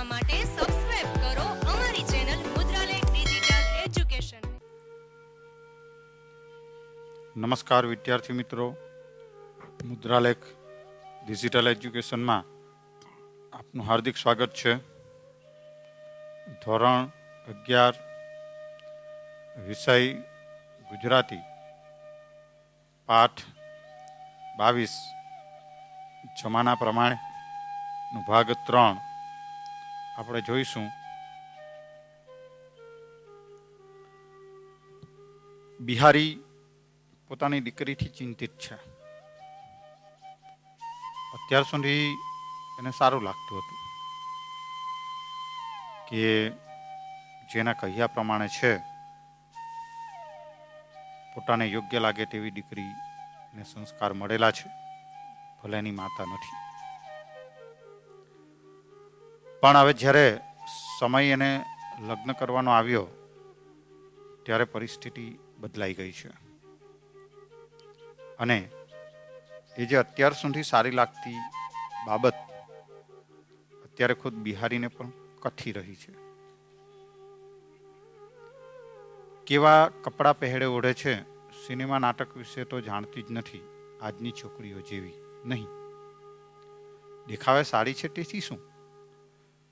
જોવા માટે સબસ્ક્રાઇબ કરો અમારી ચેનલ મુદ્રાલેખ ડિજિટલ એજ્યુકેશન નમસ્કાર વિદ્યાર્થી મિત્રો. મુદ્રાલેખ ડિજિટલ એજ્યુકેશનમાં આપનું હાર્દિક સ્વાગત છે. ધોરણ અગિયાર, વિષય ગુજરાતી. પાઠ બાવીસ. જમાના પ્રમાણેનો ભાગ ત્રણ. આપણે જોઈશું. બિહારી પોતાની દીકરીથી ચિંતિત છે. અત્યાર સુધી એને સારું લાગતું હતું કે જેના કહ્યા પ્રમાણે છે, પોતાને યોગ્ય લાગે તેવી દીકરીને સંસ્કાર મળેલા છે, ભલે એની માતા નથી. પણ હવે જ્યારે સમય એને લગ્ન કરવાનો આવ્યો, ત્યારે પરિસ્થિતિ બદલાઈ ગઈ છે. અને એ જે અત્યાર સુધી સારી લાગતી બાબત, અત્યારે ખુદ બિહારીને પણ કથી રહી છે. કેવા કપડાં પહેરે ઓઢે છે, સિનેમા નાટક વિશે તો જાણતી જ નથી, આજની છોકરીઓ જેવી નહીં. દેખાવે સારી છે, તેથી શું?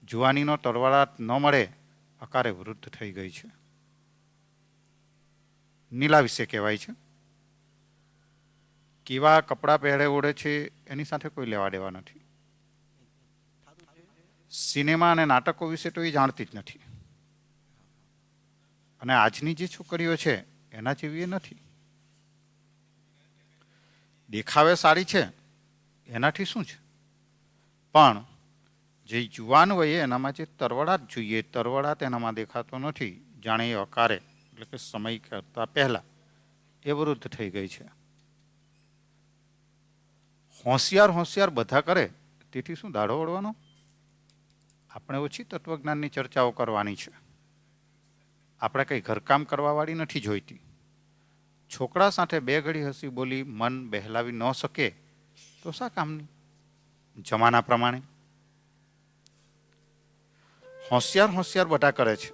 જુવાનીનો તરવાળાટ ન મળે, અકારે વૃદ્ધ થઈ ગઈ છે. નીલા વિશે કહેવાય છે. કેવા કપડાં પહેરે ઓળે છે, એની સાથે કોઈ લેવા દેવા નથી. સિનેમા અને નાટકો વિશે તો એ જાણતી જ નથી. અને આજની જે છોકરીઓ છે, એના જેવી એ નથી. દેખાવે સારી છે, એનાથી શું છે? પણ જે જુવાન વયે એનામાં જે તરવડાટ જોઈએ. તરવડાટ એનામાં દેખાતો નથી. જાણે એ અકારે. એટલે કે સમય કરતા પહેલા એ વૃદ્ધ થઈ ગઈ છે. હોશિયાર હોશિયાર બધા કરે. તેથી શું દાડો વળવાનો આપણે ઓછી તત્વજ્ઞાનની ચર્ચાઓ કરવાની છે. આપણે કંઈ ઘરકામ કરવાવાળી નથી જોઈતી. છોકરા સાથે બે ઘડી હસી બોલી મન બહેલાવી ન શકે તો શા કામની? જમાના પ્રમાણે. હોશિયાર હોશિયાર બધા કરે છે.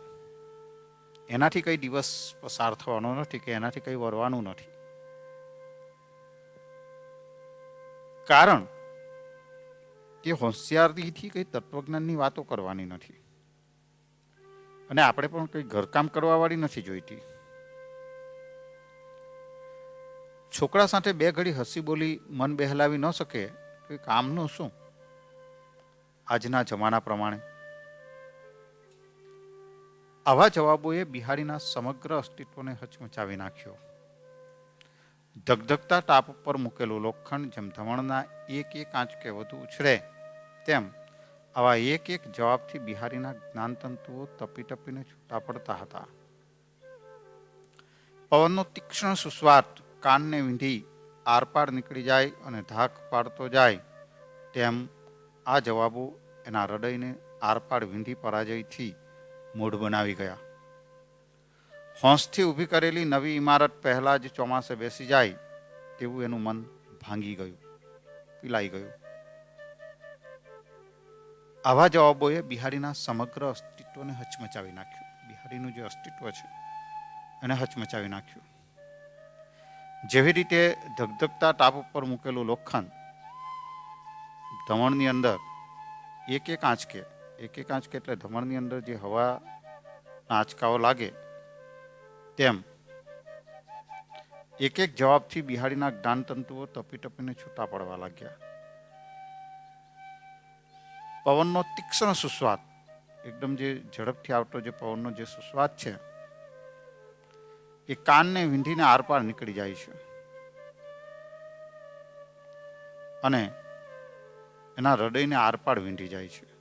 એનાથી કંઈ દિવસ પસાર થવાનો નથી કે એનાથી કંઈ વરવાનું નથી. કારણ કે હોશિયારીથી કંઈ તત્વજ્ઞાનની વાતો કરવાની નથી. અને આપણે પણ કંઈ ઘરકામ કરવાવાળી નથી જોઈતી. છોકરા સાથે બે ઘડી હસી બોલી મન બહેલાવી ન શકે તો કામનું શું? આજના જમાના પ્રમાણે. આવા જવાબોએ બિહારીના સમગ્ર અસ્તિત્વને હચમચાવી નાખ્યો. ધગધગતા ટાપ ઉપર મૂકેલું લોખંડ જેમ ધમણના એક એક આંચકે વધુ ઉછળે, તેમ આવા એક એક જવાબથી બિહારીના જ્ઞાનતંતુઓ તપી તપીને છૂટા પડતા હતા. પવનનો તીક્ષ્ણ સુસ્વાદ કાનને વીંધી આરપાર નીકળી જાય અને ધાક પાડતો જાય, તેમ આ જવાબો એના હૃદયને આરપાર વીંધી પરાજયથી મૂઢ બનાવી ગયા. હોંશથી ઊભી કરેલી નવી ઇમારત પહેલાં જ ચોમાસે બેસી જાય તેવું એનું મન ભાંગી ગયું, પીલાઈ ગયું. આવા જવાબોએ બિહારીના સમગ્ર અસ્તિત્વને હચમચાવી નાખ્યું. બિહારીનું જે અસ્તિત્વ છે, એને હચમચાવી નાખ્યું. જેવી રીતે ધગધગતા ટાપ ઉપર મૂકેલું લોખંડ દમણની અંદર એક એક આંચકે એક એક આંચકે એટલે ધમણની અંદર જે હવા આંચકાઓ લાગે, તેમ એક એક જવાબથી બિહારીના જ્ઞાનતંતુઓ તપી તપીને છૂટા પડવા લાગ્યા. પવનનો તીક્ષ્ણ સુસ્વાદ, એકદમ જે ઝડપથી આવતો જે પવનનો જે સુસ્વાદ છે, એ કાનને વીંધીને આરપાર નીકળી જાય છે. અને એના હૃદયને આરપાર વીંધી જાય છે.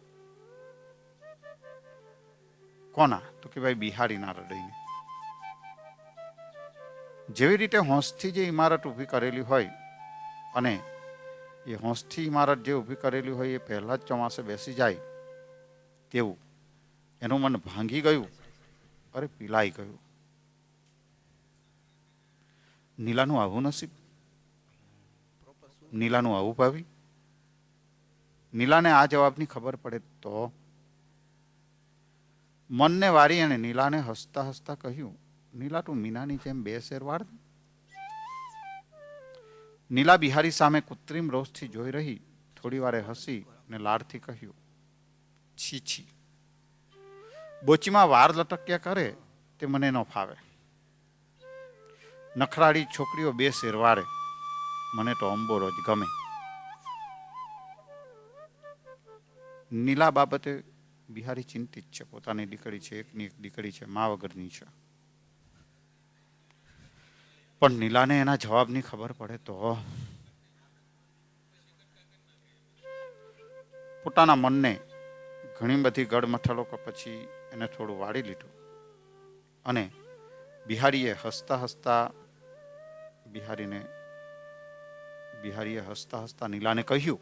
કોના? તો કે ભાઈ બિહારીના હૃદયને જેવી રીતે હોંશથી જે ઇમારત ઊભી કરેલી હોય અને એ હોંશથી ઇમારત જે ઊભી કરેલી હોય એ પહેલાં જ ચોમાસે બેસી જાય તેવું, એનું મન ભાંગી ગયું, અરે પીલાઈ ગયું. નીલાનું આવું નસીબ, નીલાનું આવું ભાવી. નીલાને આ જવાબની ખબર પડે તો મનને વારી અને નીલાને હસતા હસતા કહ્યું, નીલા, તું મીનાની જેમ બે શેર વાળ નીલા બિહારી સામે કૃત્રિમ રોષથી જોઈ રહી, થોડી વારે હસી ને લાડથી કહ્યું, છી છી. બોચીમાં વાર લટક્યા કરે તે મને ન ફાવે. નખરાળી છોકરીઓ બે શેર વાળે, મને તો અંબોરો જ ગમે. નીલા બાબતે બિહારી ચિંતિત છે. પોતાની દીકરી છે, એકની એક દીકરી છે, મા વગરની છે. પણ નીલાને એના જવાબની ખબર પડે તો પોતાના મનને ઘણી બધી ગડમથલો કે પછી એને થોડું વાળી લીધું. અને બિહારીએ હસતા હસતા બિહારીને, બિહારીએ હસતા હસતા નીલાને કહ્યું,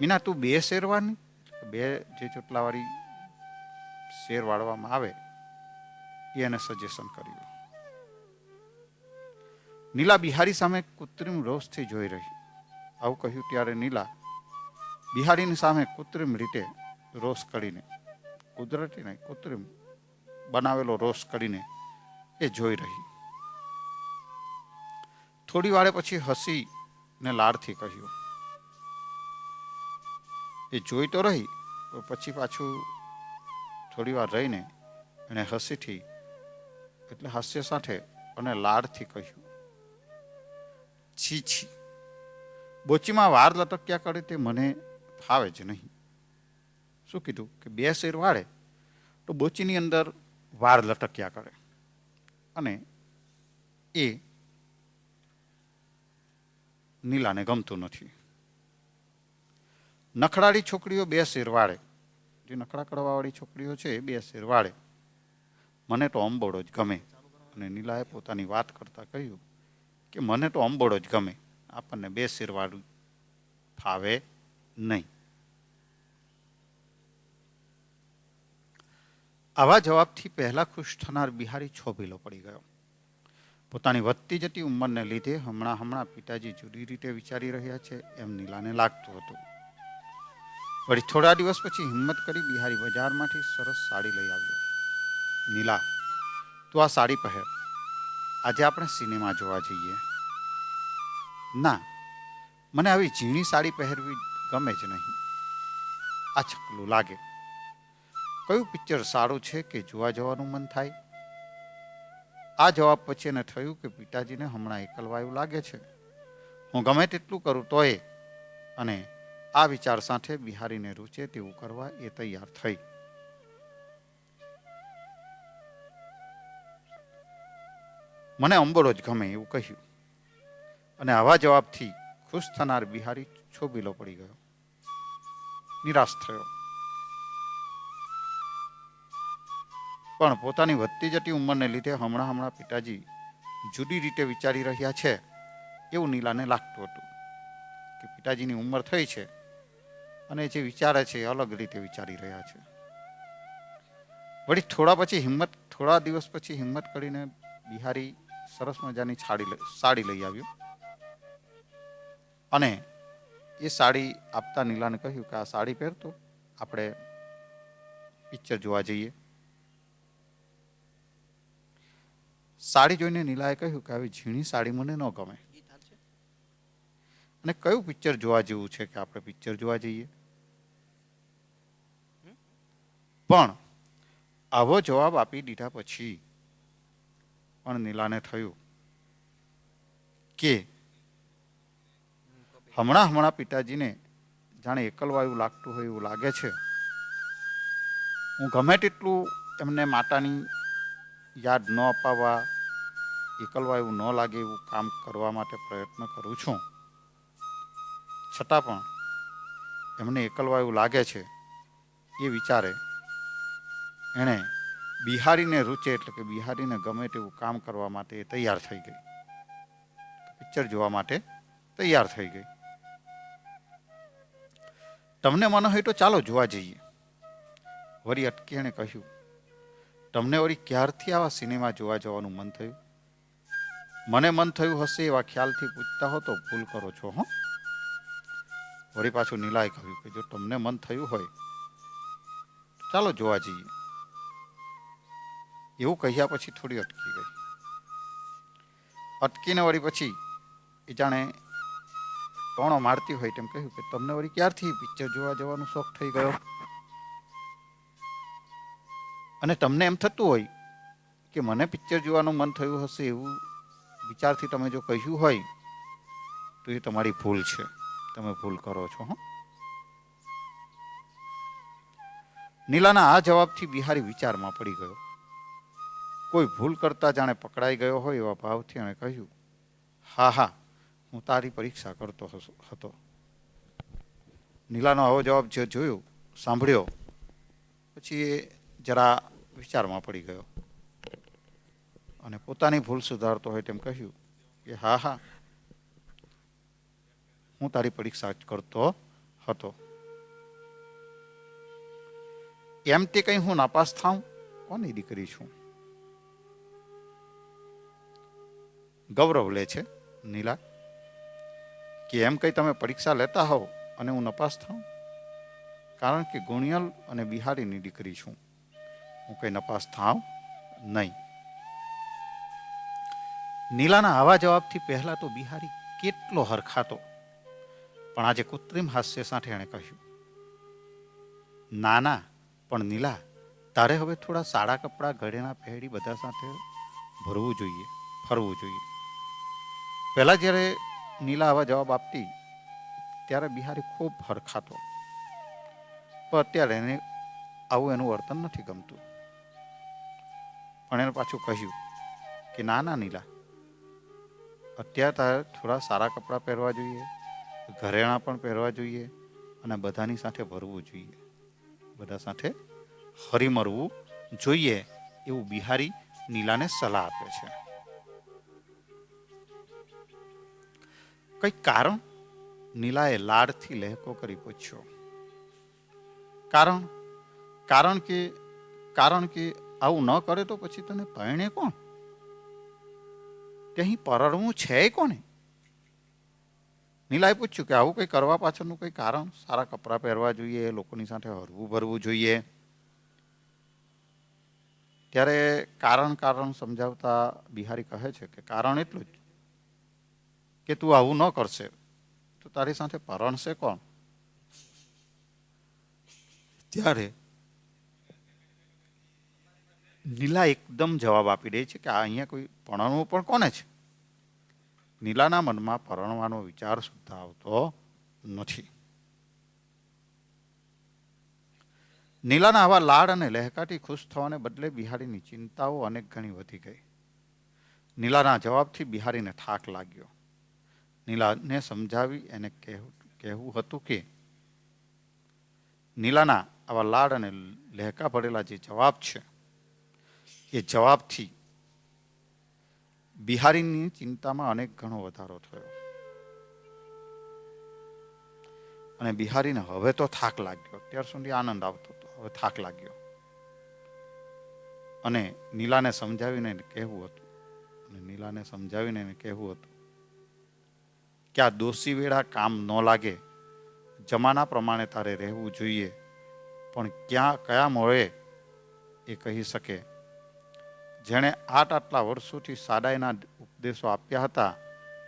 મીના, તું બે શેરવાની? બે જે ચોટલાવાળી શેર વાળવામાં આવે એને સજેશન કર્યું. નીલા બિહારી સામે કૃત્રિમ રોષથી જોઈ રહી. આવું કહ્યું ત્યારે નીલા બિહારીની સામે કૃત્રિમ રીતે રોષ કરીને, કુદરતી નહીં, કૃત્રિમ બનાવેલો રોષ કરીને એ જોઈ રહી. થોડી વારે પછી હસી ને લાડથી કહ્યું એ જોઈ તો રહી, પણ પછી પાછું થોડી વાર રહીને એણે હસીથી, એટલે હાસ્ય સાથે અને લાડથી કહ્યું, છી છી. બોચીમાં વાર લટક્યા કરે તે મને ફાવે જ નહીં. શું કીધું? કે બે શેર વાળે તો બોચીની અંદર વાર લટક્યા કરે. અને એ નીલાને ગમતું નથી. નખડાળી છોકરીઓ બે શેરવાળે જે નખડા કડવાવાળી છોકરીઓ છે એ બે શેરવાળે મને તો અંબોડો જ ગમે. અને નીલાએ પોતાની વાત કરતાં કહ્યું કે મને તો અંબોડો જ ગમે. આપણને બે શેરવાળું ફાવે નહીં. આવા જવાબથી પહેલાં ખુશ થનાર બિહારી છોભીલો પડી ગયો. પોતાની વધતી જતી ઉંમરને લીધે હમણાં હમણાં પિતાજી જુદી રીતે વિચારી રહ્યા છે, એમ નીલાને લાગતું હતું. વળી થોડા દિવસ પછી હિંમત કરી બિહારી બજારમાંથી સરસ સાડી લઈ આવ્યો. નીલા, તું આ સાડી પહેર. આજે આપણે સિનેમા જોવા જઈએ. ના, મને આવી ઝીણી સાડી પહેરવી ગમે જ નહીં. આ છકલું લાગે. કયું પિક્ચર સારું છે કે જોવા જવાનું મન થાય? આ જવાબ પછી એને થયું કે પિતાજીને હમણાં એકલવાયું લાગે છે. હું ગમે તેટલું કરું તોય અને આ વિચાર સાથે બિહારીને રૂચે તેવું કરવા એ તૈયાર થઈ. મને અંબોડો જ ગમે એવું કહ્યું. અને આવા જવાબથી ખુશ થનાર બિહારી છોબીલો પડી ગયો. નિરાશ થયો. પણ પોતાની વધતી જતી ઉંમરને લીધે હમણાં હમણાં પિતાજી જુદી રીતે વિચારી રહ્યા છે એવું નીલાને લાગતું હતું કે પિતાજીની ઉંમર થઈ છે. અને જે વિચારે છે એ અલગ રીતે વિચારી રહ્યા છે. વળી થોડા પછી હિંમત, થોડા દિવસ પછી હિંમત કરીને બિહારી સરસ મજાની સાડી સાડી લઈ આવ્યો. અને એ સાડી આપતા નીલાને કહ્યું કે આ સાડી પહેરતો, આપણે પિક્ચર જોવા જઈએ. સાડી જોઈને નીલાએ કહ્યું કે આવી ઝીણી સાડી મને ન ગમે. અને કયું પિક્ચર જોવા જેવું છે કે આપણે પિક્ચર જોવા જઈએ? પણ આવો જવાબ આપી દીધા પછી પણ નીલાને થયું કે હમણાં હમણાં પિતાજીને જાણે એકલવાયું લાગતું હોય એવું લાગે છે. હું ગમે તેટલું એમને માતાની યાદ ન અપાવવા, એકલવાયું ન લાગે એવું કામ કરવા માટે પ્રયત્ન કરું છું. છતાં પણ એમને એકલવાયું લાગે છે એ વિચારે એણે બિહારીને રૂચે એટલે કે બિહારીને ગમે તેવું કામ કરવા માટે તૈયાર થઈ ગઈ. પિક્ચર જોવા માટે તૈયાર થઈ ગઈ. તમને મન હોય તો ચાલો જોવા જઈએ. વળી અટકી એણે કહ્યું, તમને વળી ક્યારથી આવા સિનેમા જોવા જવાનું મન થયું? મને મન થયું હશે એવા ખ્યાલથી પૂછતા હો તો ભૂલ કરો છો, હો. વળી પાછું નીલાએ કહ્યું કે જો તમને મન થયું હોય, ચાલો જોવા જઈએ. એવું કહ્યા પછી થોડી અટકી ગઈ. અટકીને વળી પછી એ જાણે ટોણો મારતી હોય તેમ કહ્યું કે તમને વળી ક્યારથી પિક્ચર જોવા જવાનો શોખ થઈ ગયો? અને તમને એમ થતું હોય કે મને પિક્ચર જોવાનું મન થયું હશે એવું વિચારથી તમે જો કહ્યું હોય, તો એ તમારી ભૂલ છે. તમે ભૂલ કરો છો, હં. નીલાના આ જવાબથી બિહારી વિચારમાં પડી ગયો. કોઈ ભૂલ કરતા જાણે પકડાઈ ગયો હોય એવા ભાવથી એણે કહ્યું, હા હા, હું તારી પરીક્ષા કરતો હતો. નીલાનો આવો જવાબ જે જોયો, સાંભળ્યો, પછી એ જરા વિચારમાં પડી ગયો. અને પોતાની ભૂલ સુધારતો હોય તેમ કહ્યું કે હા હા, હું તારી પરીક્ષા કરતો હતો. એમ તે કંઈ હું નાપાસ થાઉં? કોની દીકરી છું? ગૌરવ લે છે, નીલા, કે એમ કંઈ તમે પરીક્ષા લેતા હોવ અને હું નપાસ થાઉં? કારણ કે ગુણિયલ અને બિહારીની દીકરી છું. હું કંઈ નપાસ થાઉં નહીં. નીલાના આવા જવાબથી પહેલાં તો બિહારી કેટલો હરખાતો. પણ આજે કૃત્રિમ હાસ્ય સાથે એણે કહ્યું ના ના પણ નીલા, તારે હવે થોડા સાડા કપડાં ઘરેણા પહેરી બધા સાથે ભરવું જોઈએ, ફરવું જોઈએ. પહેલાં જ્યારે નીલા આવા જવાબ આપતી, ત્યારે બિહારી ખૂબ હરખાતો. પણ અત્યારે એને આવું એનું વર્તન નથી ગમતું. પણ એને પાછું કહ્યું કે, ના ના, નીલા. અત્યારે તારે થોડા સારા કપડાં પહેરવા જોઈએ, ઘરેણાં પણ પહેરવા જોઈએ અને બધાની સાથે ભરવું જોઈએ. બધા સાથે હરીમરવું જોઈએ, એવું બિહારી નીલાને સલાહ આપે છે. કઈ કારણ? નીલાએ લાડથી લહેકો કરી પૂછ્યો. કારણ? કારણ કે કારણ કે આવું ન કરે તો પછી તને પરણે કોણ? ત્યાં પરણવું છે કોને? નીલાએ પૂછ્યું કે આવું કંઈ કરવા પાછળનું કંઈ કારણ? સારા કપડાં પહેરવા જોઈએ, લોકોની સાથે હરવું ભરવું જોઈએ. ત્યારે કારણ કારણ સમજાવતા બિહારી કહે છે કે કારણ એટલું જ કે તું આવું ન કરશે. તો તારી સાથે પરણશે કોણ? ત્યારે નીલા એકદમ જવાબ આપી દે છે કે આ અહીંયા કોઈ પરણવું પણ કોને છે? નીલાના મનમાં પરણવાનો વિચાર સુદ્ધા આવતો નથી. નીલાના આવા લાડ અને લહેકાથી ખુશ થવાને બદલે બિહારીની ચિંતાઓ અનેક ઘણી વધી ગઈ. નીલાના જવાબથી બિહારીને થાક લાગ્યો. નીલાને સમજાવી એને કહેવું કહેવું હતું કે, નીલાના, આવા લાડ અને લહેકા ભરેલા જે જવાબ છે, એ જવાબથી બિહારીની ચિંતામાં અનેક ઘણો વધારો થયો. અને બિહારીને હવે તો થાક લાગ્યો. અત્યાર સુધી આનંદ આવતો હતો. હવે થાક લાગ્યો. અને નીલાને સમજાવીને કહેવું હતું. અને નીલાને સમજાવીને કહેવું હતું કે આ દોષી વેળા કામ ન લાગે. જમાના પ્રમાણે તારે રહેવું જોઈએ. પણ ક્યાં, કયા મોળે એ કહી શકે. જેણે આઠ આટલા વર્ષોથી સાદાઈના ઉપદેશો આપ્યા હતા,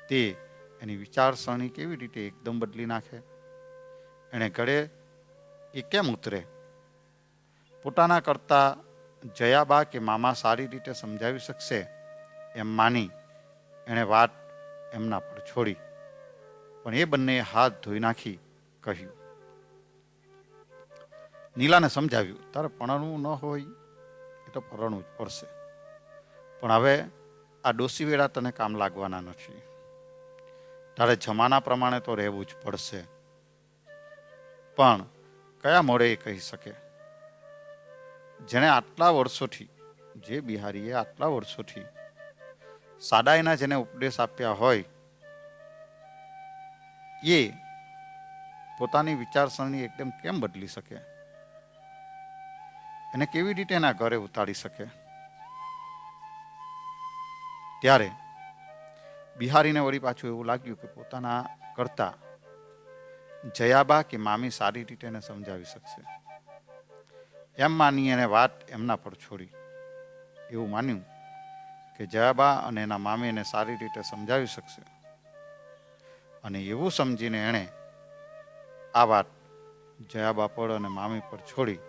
તે એની વિચારસરણી કેવી રીતે એકદમ બદલી નાખે? એણે ગળે એ કેમ ઉતરે? પોતાના કરતાં જયાબા કે મામા સારી રીતે સમજાવી શકશે? એમ માની એણે વાત એમના પર છોડી. પણ એ બંને હાથ ધોઈ નાખી કહ્યું. નીલાને સમજાવ્યું, તારે પરણવું ન હોય એ તો પરણવું જ પડશે. પણ હવે આ ડોસી વેળા તને કામ લાગવાના નથી. તારે જમાના પ્રમાણે તો રહેવું જ પડશે. પણ કયા મોડે એ કહી શકે? જેણે આટલા વર્ષોથી, જે બિહારીએ આટલા વર્ષોથી સાડાઈના જેને ઉપદેશ આપ્યા હોય એ પોતાની વિચારસરણી એકદમ કેમ બદલી શકે? એને કેવી રીતે એના ઘરે ઉતારી શકે? ત્યારે બિહારીને વળી પાછું એવું લાગ્યું કે પોતાના કરતા જયાબા કે મામી સારી રીતે એને સમજાવી શકશે. એમ માની એને વાત એમના પર છોડી એવું માન્યું કે જયાબા અને એના મામી એને સારી રીતે સમજાવી શકશે. અને એવું સમજીને એણે આ વાત જયાબા પર અને મામી પર છોડી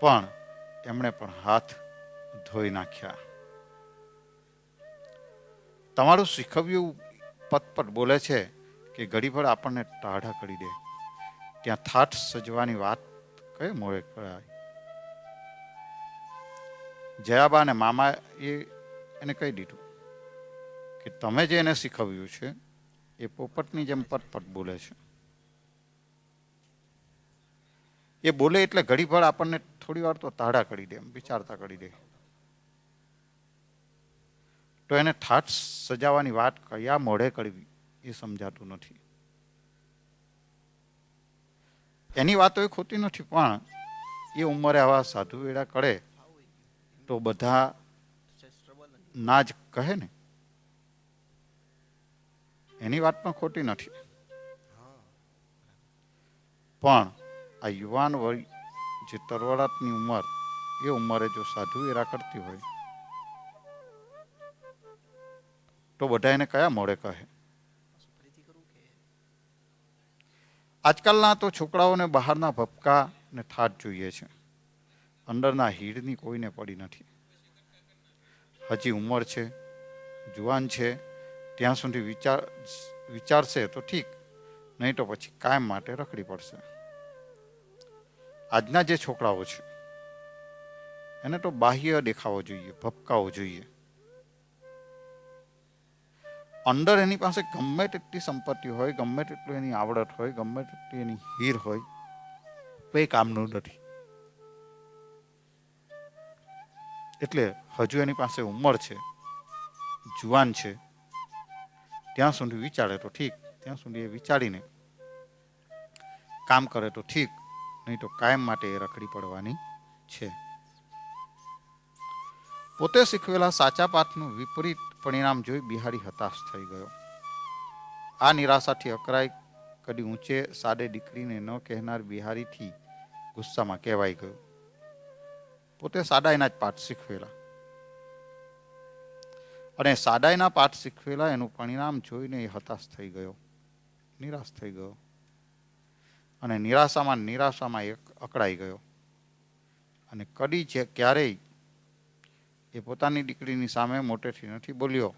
પણ એમણે પણ હાથ ધોઈ નાખ્યા. તમારું શીખવ્યું પતપટ બોલે છે કે ઘડીભર આપણને ટાઢા કરી દે. ત્યાં થાટ સજવાની વાત કઈ મોડે કરાય જયાબા અને મામા એ એને કહી દીધું કે તમે જે એને શીખવ્યું છે એ પોપટની જેમ પટપટ બોલે છે. એ બોલે એટલે ઘડીભર આપણને થોડી વાર તો તાડા કરી દે, એમ વિચારતા કરી દે. તો એને ઠાઠ સજાવાની વાત કયા મોઢે કરવી એ સમજાતું નથી. એની વાતો એ ખોટી નથી, પણ એ ઉંમરે આવા સાધુ વેડા કરે તો બધા ના જ કહે ને એની વાત પણ ખોટી નથી. પણ આ યુવાન વય, જે તરવડાટની ઉંમર, એ ઉંમરે જો સાધુ એરા કરતી હોય, તો બધા એને કયા મોડે કહે? આજકાલના તો છોકરાઓને બહારના ભપકા ને થાટ જોઈએ છે. અંદરના હીડની કોઈને પડી નથી. હજી ઉંમર છે, જુવાન છે ત્યાં સુધી વિચાર, વિચારશે તો ઠીક. નહીં તો પછી કાયમ માટે રખડી પડશે. આજના જે છોકરાઓ છે, એને તો બાહ્ય દેખાવો જોઈએ ભપકાવો જોઈએ. અંદર એની પાસે ગમે તેટલી સંપત્તિ હોય, ગમે તેટલું એની આવડત હોય, ગમે તેટલી એની હીર હોય કંઈ કામનું નથી. એટલે હજુ એની પાસે ઉંમર છે, જુવાન છે ત્યાં સુધી વિચારે તો ઠીક, ત્યાં સુધી એ વિચારીને કામ કરે તો ઠીક, નહીં તો કાયમ માટે એ રખડી પડવાની છે. પોતે શીખવેલા સાચા પાઠનું વિપરીત પરિણામ જોઈ બિહારી હતાશ થઈ ગયો. આ નિરાશાથી અકરાઈ કદી ઊંચે સાદે દીકરીને ન કહેનાર બિહારીથી ગુસ્સામાં કહેવાઈ ગયો. પોતે સાદાઈના જ પાઠ શીખવેલા. અને સાદાઈના પાઠ શીખવેલા એનું પરિણામ જોઈને એ હતાશ થઈ ગયો. નિરાશ થઈ ગયો. અને નિરાશામાં નિરાશામાં એક અકળાઈ ગયો. અને કદી જે ક્યારેય એ પોતાની દીકરીની સામે મોટેથી નથી બોલ્યો.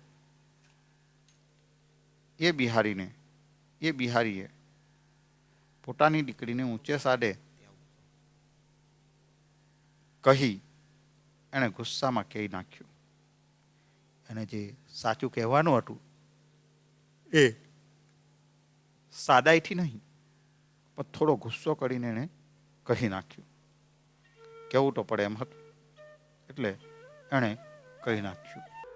એ બિહારીને, એ બિહારીએ પોતાની દીકરીને ઊંચે સાડે કહી એણે ગુસ્સામાં કહી નાખ્યું. એને જે સાચું કહેવાનું હતું, એ સાદાઈથી નહીં, પણ થોડો ગુસ્સો કરીને એણે કહી નાખ્યું. કહેવું તો પડે એમ હતું. એટલે એણે કહી નાખ્યું.